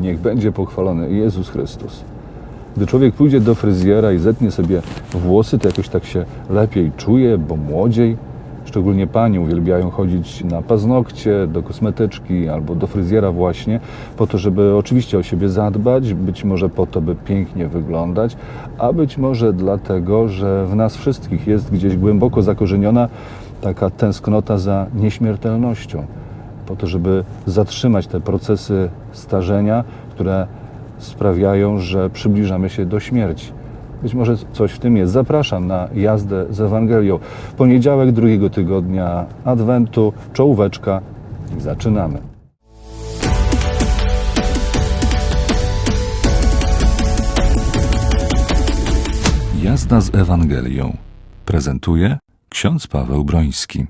Niech będzie pochwalony Jezus Chrystus. Gdy człowiek pójdzie do fryzjera i zetnie sobie włosy, to jakoś tak się lepiej czuje, bo młodziej. Szczególnie panie uwielbiają chodzić na paznokcie, do kosmetyczki albo do fryzjera właśnie, po to, żeby oczywiście o siebie zadbać, być może po to, by pięknie wyglądać, a być może dlatego, że w nas wszystkich jest gdzieś głęboko zakorzeniona taka tęsknota za nieśmiertelnością, po to, żeby zatrzymać te procesy starzenia, które sprawiają, że przybliżamy się do śmierci. Być może coś w tym jest. Zapraszam na jazdę z Ewangelią. Poniedziałek drugiego tygodnia Adwentu, czołóweczka zaczynamy. Jazda z Ewangelią prezentuje ksiądz Paweł Broński.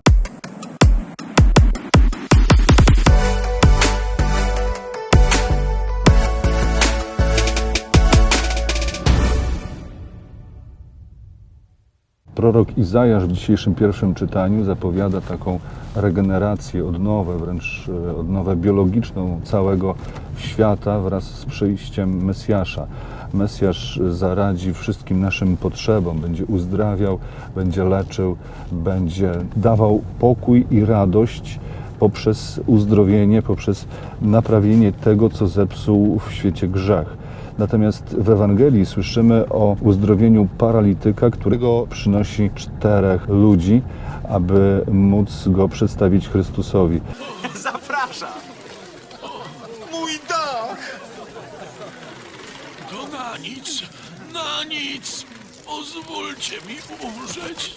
Prorok Izajasz w dzisiejszym pierwszym czytaniu zapowiada taką regenerację, odnowę, wręcz e, odnowę biologiczną całego świata wraz z przyjściem Mesjasza. Mesjasz zaradzi wszystkim naszym potrzebom, będzie uzdrawiał, będzie leczył, będzie dawał pokój i radość poprzez uzdrowienie, poprzez naprawienie tego, co zepsuł w świecie grzech. Natomiast w Ewangelii słyszymy o uzdrowieniu paralityka, którego przynosi czterech ludzi, aby móc go przedstawić Chrystusowi. Zapraszam! Mój dach! To na nic, na nic. Pozwólcie mi umrzeć.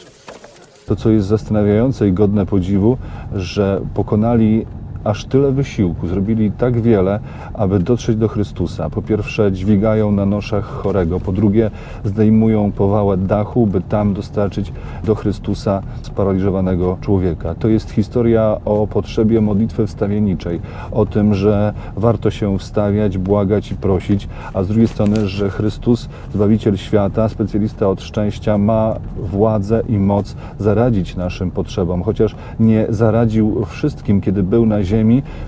To, co jest zastanawiające i godne podziwu, że pokonali aż tyle wysiłku, zrobili tak wiele, aby dotrzeć do Chrystusa. Po pierwsze, dźwigają na noszach chorego, po drugie, zdejmują powałę dachu, by tam dostarczyć do Chrystusa sparaliżowanego człowieka. To jest historia o potrzebie modlitwy wstawienniczej, o tym, że warto się wstawiać, błagać i prosić, a z drugiej strony, że Chrystus, Zbawiciel świata, specjalista od szczęścia, ma władzę i moc zaradzić naszym potrzebom. Chociaż nie zaradził wszystkim, kiedy był na ziemi,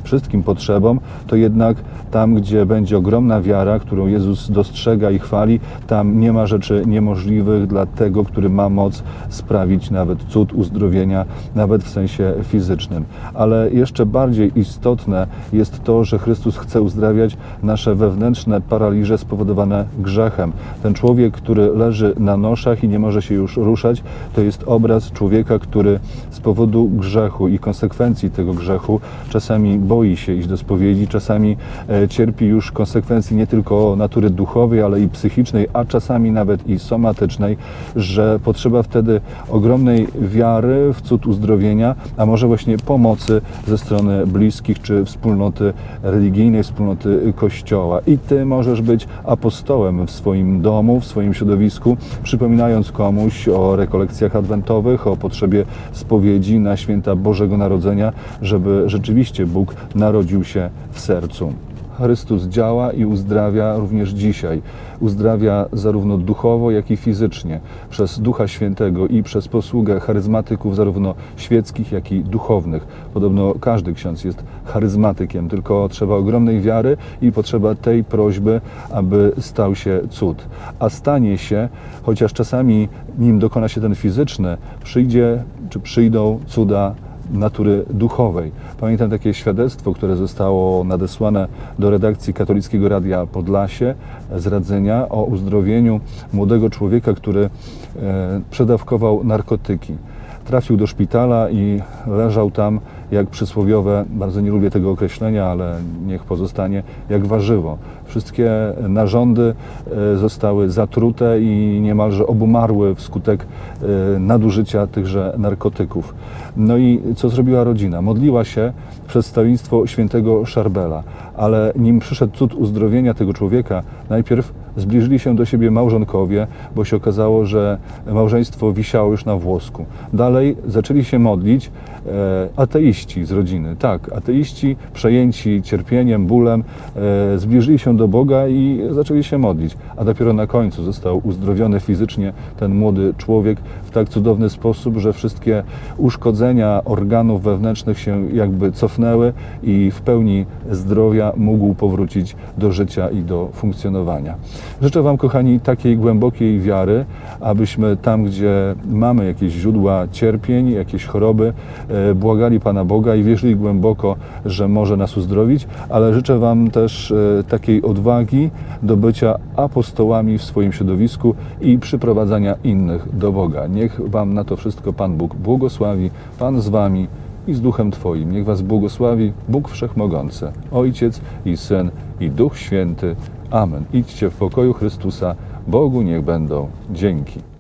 wszystkim potrzebom, to jednak tam, gdzie będzie ogromna wiara, którą Jezus dostrzega i chwali, tam nie ma rzeczy niemożliwych dla tego, który ma moc sprawić nawet cud uzdrowienia, nawet w sensie fizycznym. Ale jeszcze bardziej istotne jest to, że Chrystus chce uzdrawiać nasze wewnętrzne paraliże spowodowane grzechem. Ten człowiek, który leży na noszach i nie może się już ruszać, to jest obraz człowieka, który z powodu grzechu i konsekwencji tego grzechu czasami boi się iść do spowiedzi, czasami e, cierpi już konsekwencji nie tylko natury duchowej, ale i psychicznej, a czasami nawet i somatycznej, że potrzeba wtedy ogromnej wiary w cud uzdrowienia, a może właśnie pomocy ze strony bliskich czy wspólnoty religijnej, wspólnoty Kościoła. I ty możesz być apostołem w swoim domu, w swoim środowisku, przypominając komuś o rekolekcjach adwentowych, o potrzebie spowiedzi na święta Bożego Narodzenia, żeby rzeczywiście Bóg narodził się w sercu. Chrystus działa i uzdrawia również dzisiaj. Uzdrawia zarówno duchowo, jak i fizycznie przez Ducha Świętego i przez posługę charyzmatyków, zarówno świeckich, jak i duchownych. Podobno każdy ksiądz jest charyzmatykiem, tylko trzeba ogromnej wiary i potrzeba tej prośby, aby stał się cud. A stanie się, chociaż czasami nim dokona się ten fizyczny, przyjdzie czy przyjdą cuda natury duchowej. Pamiętam takie świadectwo, które zostało nadesłane do redakcji Katolickiego Radia Podlasie z radzenia o uzdrowieniu młodego człowieka, który e, przedawkował narkotyki. Trafił do szpitala i leżał tam jak przysłowiowe, bardzo nie lubię tego określenia, ale niech pozostanie, jak warzywo. Wszystkie narządy e, zostały zatrute i niemalże obumarły wskutek e, nadużycia tychże narkotyków. No i co zrobiła rodzina? Modliła się przedstawieństwo świętego Szarbela, ale nim przyszedł cud uzdrowienia tego człowieka, najpierw zbliżyli się do siebie małżonkowie, bo się okazało, że małżeństwo wisiało już na włosku. Dalej zaczęli się modlić e, ateiści ateiści z rodziny. Tak, ateiści przejęci cierpieniem, bólem, e, zbliżyli się do Boga i zaczęli się modlić. A dopiero na końcu został uzdrowiony fizycznie ten młody człowiek w tak cudowny sposób, że wszystkie uszkodzenia organów wewnętrznych się jakby cofnęły i w pełni zdrowia mógł powrócić do życia i do funkcjonowania. Życzę Wam, kochani, takiej głębokiej wiary, abyśmy tam, gdzie mamy jakieś źródła cierpień, jakieś choroby, e, błagali Pana Boga i wierzyli głęboko, że może nas uzdrowić, ale życzę Wam też e, takiej odwagi do bycia apostołami w swoim środowisku i przyprowadzania innych do Boga. Niech Wam na to wszystko Pan Bóg błogosławi, Pan z Wami i z Duchem Twoim. Niech Was błogosławi Bóg Wszechmogący, Ojciec i Syn i Duch Święty. Amen. Idźcie w pokoju Chrystusa. Bogu niech będą dzięki.